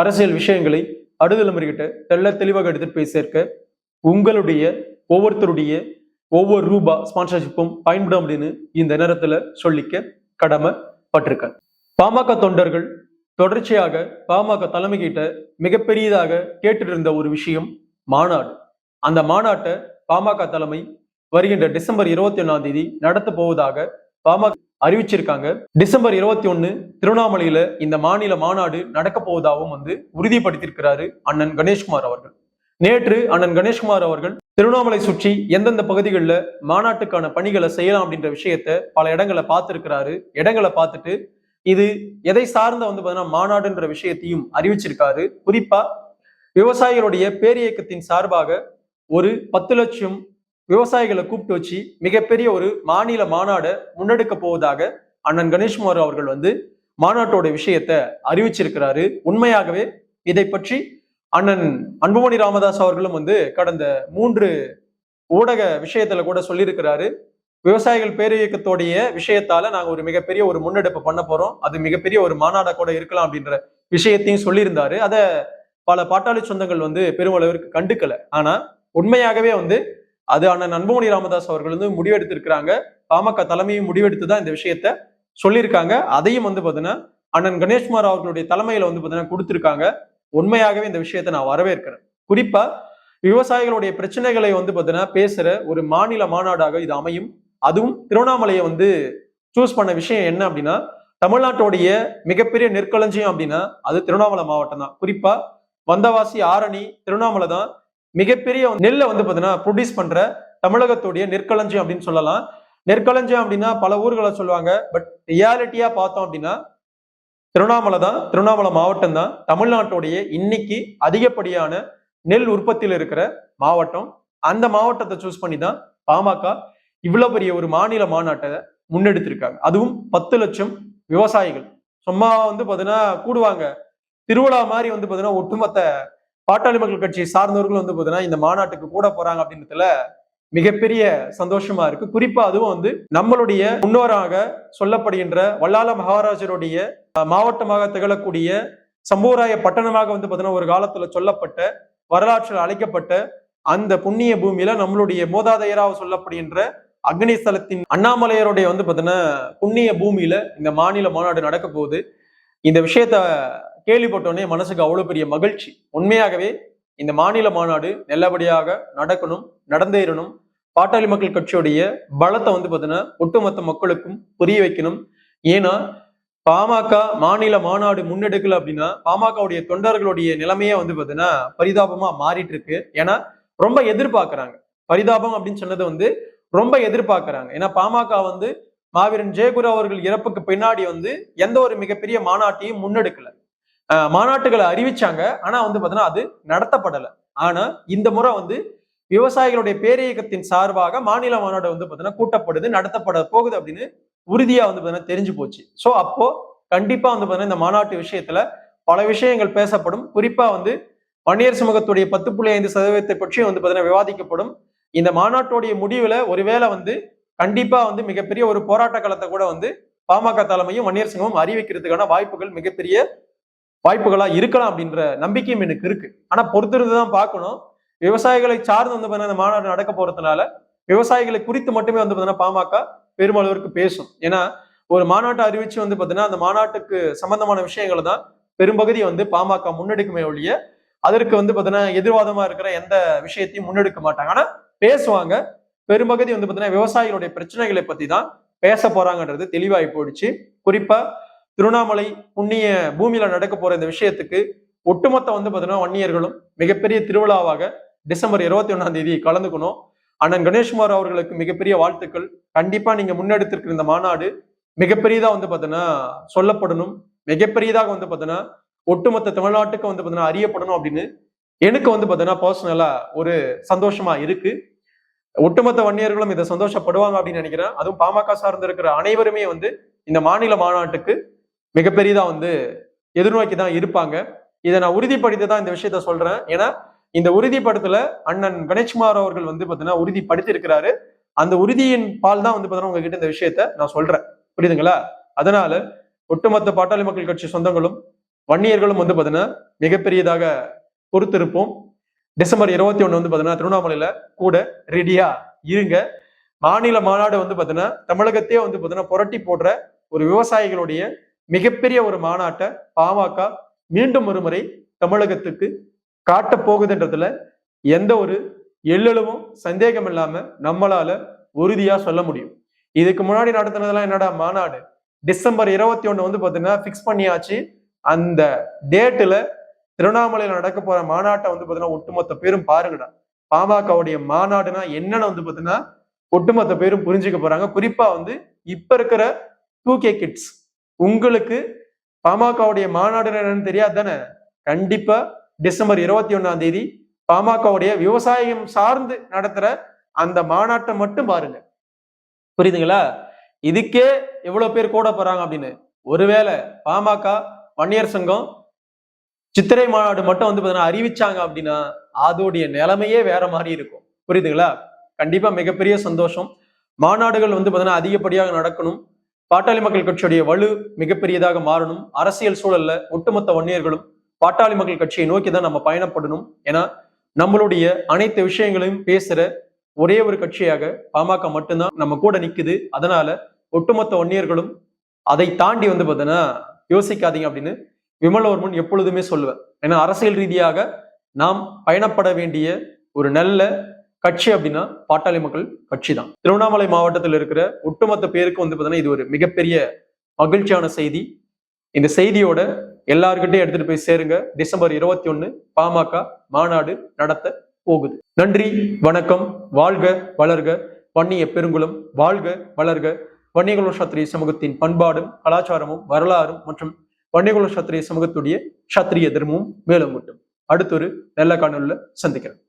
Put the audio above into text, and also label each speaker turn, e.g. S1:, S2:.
S1: அரசியல் விஷயங்களை அடுதலைமுறைகிட்ட தெள்ள தெளிவாக எடுத்துட்டு போய் சேர்க்க உங்களுடைய ஒவ்வொருத்தருடைய ஒவ்வொரு ரூபா ஸ்பான்சர்ஷிப்பும் பயன்படும் அப்படின்னு இந்த நேரத்துல சொல்லிக்க கடமைப்பட்டிருக்க. பாமக தொண்டர்கள் தொடர்ச்சியாக பாமக தலைமை கிட்ட மிகப்பெரியதாக கேட்டுட்டு இருந்த ஒரு விஷயம் மாநாடு. அந்த மாநாட்டை பாமக தலைமை வருகின்ற டிசம்பர் இருபத்தி ஒன்னாம் தேதி நடத்த போவதாக பாமக அறிவிச்சிருக்காங்க. டிசம்பர் இருபத்தி ஒன்னு திருவண்ணாமலையில இந்த மாநில மாநாடு நடக்க போவதாகவும் வந்து உறுதிப்படுத்தியிருக்கிறாரு அண்ணன் கணேஷ்குமார் அவர்கள். நேற்று அண்ணன் கணேஷ்குமார் அவர்கள் திருவண்ணாமலை சுற்றி எந்தெந்த பகுதிகளில் மாநாட்டுக்கான பணிகளை செய்யலாம் அப்படின்ற விஷயத்த பல இடங்களை பார்த்திருக்கிறாரு. இடங்களை பார்த்துட்டு இது எதை சார்ந்த வந்து பார்த்தீங்கன்னா மாநாடுன்ற விஷயத்தையும் அறிவிச்சிருக்காரு. குறிப்பா விவசாயிகளுடைய பேரியக்கத்தின் சார்பாக ஒரு பத்து லட்சம் விவசாயிகளை கூப்பிட்டு வச்சு மிகப்பெரிய ஒரு மாநில மாநாடை முன்னெடுக்க போவதாக அண்ணன் கணேஷ்குமார் அவர்கள் வந்து மாநாட்டோட விஷயத்த அறிவிச்சிருக்கிறாரு. உண்மையாகவே இதை பற்றி அண்ணன் அன்புமணி ராமதாஸ் அவர்களும் வந்து கடந்த மூன்று ஊடக விஷயத்துல கூட சொல்லியிருக்கிறாரு. விவசாயிகள் பேரியக்கத்தோடைய விஷயத்தால நாங்க ஒரு மிகப்பெரிய ஒரு முன்னெடுப்பு பண்ண போறோம். அது மிகப்பெரிய ஒரு மாநாடா கூட இருக்கலாம் அப்படின்ற விஷயத்தையும் சொல்லியிருந்தாரு. அத பல பாட்டாளி சொந்தங்கள் வந்து பெருமளவிற்கு கண்டுக்கல. ஆனா உண்மையாகவே வந்து அது அண்ணன் அன்புமணி ராமதாஸ் அவர்கள் வந்து முடிவெடுத்திருக்கிறாங்க. பாமக தலைமையும் முடிவெடுத்து தான் இந்த விஷயத்த சொல்லியிருக்காங்க. அதையும் வந்து பாத்தீங்கன்னா அண்ணன் கணேஷ்குமார் அவர்களுடைய தலைமையில வந்து பாத்தீங்கன்னா கொடுத்திருக்காங்க. உண்மையாகவே இந்த விஷயத்தை நான் வரவேற்கிறேன். குறிப்பா விவசாயிகளுடைய பிரச்சனைகளை வந்து பாத்தீங்கன்னா பேசுற ஒரு மாநில மாநாடாக இது அமையும். அதுவும் திருவண்ணாமலையை வந்து சூஸ் பண்ண விஷயம் என்ன அப்படின்னா தமிழ்நாட்டுடைய மிகப்பெரிய நெற்களஞ்சியம் அப்படின்னா அது திருவண்ணாமலை மாவட்டம் தான். குறிப்பா வந்தவாசி ஆரணி திருவண்ணாமலை தான். மிகப்பெரிய நெல்லை வந்து பார்த்தீங்கன்னா ப்ரொடியூஸ் பண்ற தமிழகத்துடைய நெற்களஞ்சியம் அப்படின்னு சொல்லலாம். நெற்களஞ்சியம் அப்படின்னா பல ஊர்களை சொல்லுவாங்க. பட் ரியாலிட்டியா பார்த்தோம் அப்படின்னா திருவண்ணாமலை தான். திருவண்ணாமலை மாவட்டம் தான். தமிழ்நாட்டுடைய இன்னைக்கு அதிகப்படியான நெல் உற்பத்தியில் இருக்கிற மாவட்டம். அந்த மாவட்டத்தை சூஸ் பண்ணி தான் பாமக இவ்வளவு பெரிய ஒரு மாநில மாநாட்டை முன்னெடுத்திருக்காங்க. அதுவும் பத்து லட்சம் விவசாயிகள். சும்மா வந்து பார்த்தீங்கன்னா கூடுவாங்க. திருவிழா மாதிரி வந்து பார்த்தீங்கன்னா ஒட்டுமொத்த பாட்டாளி மக்கள் கட்சியை சார்ந்தவர்கள் வந்து பார்த்தீங்கன்னா இந்த மாநாட்டுக்கு கூட போறாங்க அப்படின்றதுல மிகப்பெரிய சந்தோஷமா இருக்கு. குறிப்பா அதுவும் வந்து நம்மளுடைய முன்னோராக சொல்லப்படுகின்ற வல்லால மகாராஜருடைய மாவட்டமாக திகழக்கூடிய சம்பூராய பட்டணமாக வந்து பார்த்தீங்கன்னா ஒரு காலத்துல சொல்லப்பட்ட வரலாற்றில் அழைக்கப்பட்ட அந்த புண்ணிய பூமியில நம்மளுடைய மூதாதையராக சொல்லப்படுகின்ற அக்னிஸ்தலத்தின் அண்ணாமலையருடைய வந்து பார்த்தீங்கன்னா புண்ணிய பூமியில இந்த மாநில மாநாடு நடக்க போகுது. இந்த விஷயத்த கேள்விப்பட்டோடனே மனசுக்கு அவ்வளவு பெரிய மகிழ்ச்சி. உண்மையாகவே இந்த மாநில மாநாடு நல்லபடியாக நடக்கணும் நடந்தேறணும். பாட்டாளி மக்கள் கட்சியுடைய பலத்தை வந்து பார்த்தீங்கன்னா ஒட்டுமொத்த மக்களுக்கும் புரிய வைக்கணும். ஏன்னா பாமக மாநில மாநாடு முன்னெடுக்கல அப்படின்னா பாமகவுடைய தொண்டர்களுடைய நிலைமையே வந்து பார்த்தீங்கன்னா பரிதாபமா மாறிட்டு இருக்கு ஏன்னா ரொம்ப எதிர்பார்க்கிறாங்க. பரிதாபம் அப்படின்னு சொன்னது வந்து ரொம்ப எதிர்பார்க்கிறாங்க. ஏன்னா பாமக வந்து மாவீரன் ஜெயகுரு அவர்கள் இறப்புக்கு பின்னாடி வந்து எந்த ஒரு மிகப்பெரிய மாநாட்டையும் முன்னெடுக்கல. மாநாட்டுகளை அறிவிச்சாங்க. ஆனா வந்து பாத்தீங்கன்னா அது நடத்தப்படல. ஆனா இந்த முறை வந்து விவசாயிகளுடைய பேரியக்கத்தின் சார்பாக மாநில மாநாடு வந்து பாத்தீங்கன்னா கூட்டப்படுது நடத்தப்பட போகுது அப்படின்னு உறுதியா வந்து பாத்தீங்கன்னா தெரிஞ்சு போச்சு. சோ அப்போ கண்டிப்பா வந்து பாத்தீங்கன்னா இந்த மாநாட்டு விஷயத்துல பல விஷயங்கள் பேசப்படும். குறிப்பா வந்து வன்னியர் சமூகத்துடைய பத்து புள்ளி ஐந்து சதவீதத்தை பற்றியும் வந்து பாத்தீங்கன்னா விவாதிக்கப்படும். இந்த மாநாட்டுடைய முடிவுல ஒருவேளை வந்து கண்டிப்பா வந்து மிகப்பெரிய ஒரு போராட்ட காலத்தை கூட வந்து பாமக தலைமையும் வன்னியர் சங்கமும் அறிவிக்கிறதுக்கான வாய்ப்புகள் மிகப்பெரிய வாய்ப்புகளா இருக்கலாம் அப்படின்ற நம்பிக்கையும் எனக்கு இருக்கு. ஆனா பொறுத்திருந்து தான் பார்க்கணும். விவசாயிகளை சார்ந்து வந்து பார்த்தீங்கன்னா இந்த மாநாடு நடக்க போறதுனால விவசாயிகளை குறித்து மட்டுமே வந்து பாத்தீங்கன்னா பாமக பெருமளவிற்கு பேசும். ஏன்னா ஒரு மாநாட்டை அறிவிச்சு வந்து பாத்தீங்கன்னா அந்த மாநாட்டுக்கு சம்பந்தமான விஷயங்களை தான் பெரும்பகுதி வந்து பாமக முன்னெடுக்குமே ஒழிய அதற்கு வந்து பாத்தீங்கன்னா எதிர்வாதமா இருக்கிற எந்த விஷயத்தையும் முன்னெடுக்க மாட்டாங்க. ஆனா பேசுவாங்க. பெரும்பகுதி வந்து பார்த்தீங்கன்னா விவசாயிகளுடைய பிரச்சனைகளை பத்தி தான் பேச போறாங்கன்றது தெளிவாகி போயிடுச்சு. குறிப்பா திருவண்ணாமலை புண்ணிய பூமியில நடக்க போற இந்த விஷயத்துக்கு ஒட்டுமொத்த வந்து பார்த்தீங்கன்னா வன்னியர்களும் மிகப்பெரிய திருவிழாவாக டிசம்பர் இருபத்தி ஒண்ணாம் தேதி கலந்துக்கணும். அண்ணன் கணேஷ்குமார் அவர்களுக்கு மிகப்பெரிய வாழ்த்துக்கள். கண்டிப்பா நீங்க முன்னெடுத்திருக்கிற இந்த மாநாடு மிகப்பெரியதா வந்து பார்த்தீங்கன்னா சொல்லப்படணும். மிகப்பெரியதாக வந்து பார்த்தீங்கன்னா ஒட்டுமொத்த தமிழ்நாட்டுக்கு வந்து பார்த்தீங்கன்னா அறியப்படணும் அப்படின்னு எனக்கு வந்து பார்த்தீங்கன்னா பர்சனலா ஒரு சந்தோஷமா இருக்கு. ஒட்டுமொத்த வன்னியர்களும் இதை சந்தோஷப்படுவாங்க அப்படின்னு நினைக்கிறேன். அதுவும் பாமக சார்ந்து இருக்கிற அனைவருமே வந்து இந்த மாநில மாநாட்டுக்கு மிகப்பெரியதா வந்து எதிர்நோக்கி தான் இருப்பாங்க. இதை நான் உறுதிப்படுத்தி தான் இந்த விஷயத்த சொல்றேன். ஏன்னா இந்த உறுதிப்படுத்தல அண்ணன் கணேஷ்குமார் அவர்கள் வந்து பாத்தீங்கன்னா உறுதிப்படுத்தி இருக்கிறாரு அந்த உறுதியின் பால் தான் வந்து பாத்தீங்கன்னா உங்ககிட்ட இந்த விஷயத்த நான் சொல்றேன். புரியுதுங்களா? அதனால ஒட்டுமொத்த பாட்டாளி மக்கள் கட்சி சொந்தங்களும் வன்னியர்களும் வந்து பாத்தீங்கன்னா மிகப்பெரியதாக பொறுத்திருப்போம். டிசம்பர் இருபத்தி ஒண்ணு வந்து பாத்தீங்கன்னா திருவண்ணாமலையில கூட ரெடியா இருங்க. மாநில மாநாடு வந்து பாத்தீங்கன்னா தமிழகத்தையே வந்து பாத்தீங்கன்னா புரட்டி போடுற ஒரு விவசாயிகளுடைய மிகப்பெரிய ஒரு மாநாட்டை பாமக மீண்டும் ஒரு முறை தமிழகத்துக்கு காட்ட போகுதுன்றதுல எந்த ஒரு எள்ளளவும் சந்தேகம் இல்லாம நம்மளால உறுதியா சொல்ல முடியும். இதுக்கு முன்னாடி நடத்தினதெல்லாம் என்னடா மாநாடு? டிசம்பர் இருபத்தி ஒண்ணு வந்து பாத்தீங்கன்னா பிக்ஸ் பண்ணியாச்சு. அந்த டேட்டுல திருவண்ணாமலையில நடக்க போற மாநாட்டை வந்து பாத்தீங்கன்னா ஒட்டுமொத்த பேரும் பாருங்கடா. பாமகவுடைய மாநாடுனா என்னன்னு வந்து பாத்தீங்கன்னா ஒட்டுமொத்த பேரும் புரிஞ்சுக்க போறாங்க. குறிப்பா வந்து இப்ப இருக்கிற டூ கே கிட்ஸ் உங்களுக்கு பாமகவுடைய மாநாடு என்னன்னு தெரியாது தானே? கண்டிப்பா டிசம்பர் இருபத்தி ஒண்ணாம் தேதி பாமகவுடைய விவசாயம் சார்ந்து நடத்துற அந்த மாநாட்டை மட்டும் பாருங்க. புரியுதுங்களா? இதுக்கே எவ்வளவு பேர் கூட போறாங்க அப்படின்னு. ஒருவேளை பாமக வன்னியர் சங்கம் சித்திரை மாநாடு மட்டும் வந்து பார்த்தீங்கன்னா அறிவிச்சாங்க அப்படின்னா அதோடைய நிலைமையே வேற மாதிரி இருக்கும். புரியுதுங்களா? கண்டிப்பா மிகப்பெரிய சந்தோஷம். மாநாடுகள் வந்து பார்த்தீங்கன்னா அதிகப்படியாக நடக்கணும். பாட்டாளி மக்கள் கட்சியுடைய வலு மிகப்பெரியதாக மாறணும். அரசியல் சூழல்ல ஒட்டுமொத்த வன்னியர்களும் பாட்டாளி மக்கள் கட்சியை நோக்கி தான் நம்ம பயணப்படணும். ஏன்னா நம்மளுடைய அனைத்து விஷயங்களையும் பேசுற ஒரே ஒரு கட்சியாக பாமக மட்டும்தான் நம்ம கூட நிக்குது. அதனால ஒட்டுமொத்த வன்னியர்களும் அதை தாண்டி வந்து பார்த்தீங்கன்னா யோசிக்காதீங்க அப்படின்னு விமலவர்மன் எப்பொழுதுமே சொல்லுவேன். ஏன்னா அரசியல் ரீதியாக நாம் பயணப்பட வேண்டிய ஒரு நல்ல கட்சி அப்படின்னா பாட்டாளி மக்கள் கட்சி தான். திருவண்ணாமலை மாவட்டத்தில் இருக்கிற ஒட்டுமொத்த பேருக்கு வந்து பார்த்தீங்கன்னா இது ஒரு மிகப்பெரிய மகிழ்ச்சியான செய்தி. இந்த செய்தியோட எல்லாருக்கிட்டையும் எடுத்துட்டு போய் சேருங்க. டிசம்பர் இருபத்தி ஒன்னு பாமக மாநாடு நடத்த போகுது. நன்றி வணக்கம். வாழ்க வளர்க. வன்னிய பெருங்குளம் வாழ்க வளர்க. வன்னியகுல சத்திரிய சமூகத்தின் பண்பாடும் கலாச்சாரமும் வரலாறும் மற்றும் வன்னியகுல சத்திரிய சமூகத்துடைய சத்திரிய தர்மமும் மேலும் மட்டும். அடுத்தொரு நல்ல காணொலியில் சந்திக்கிறேன்.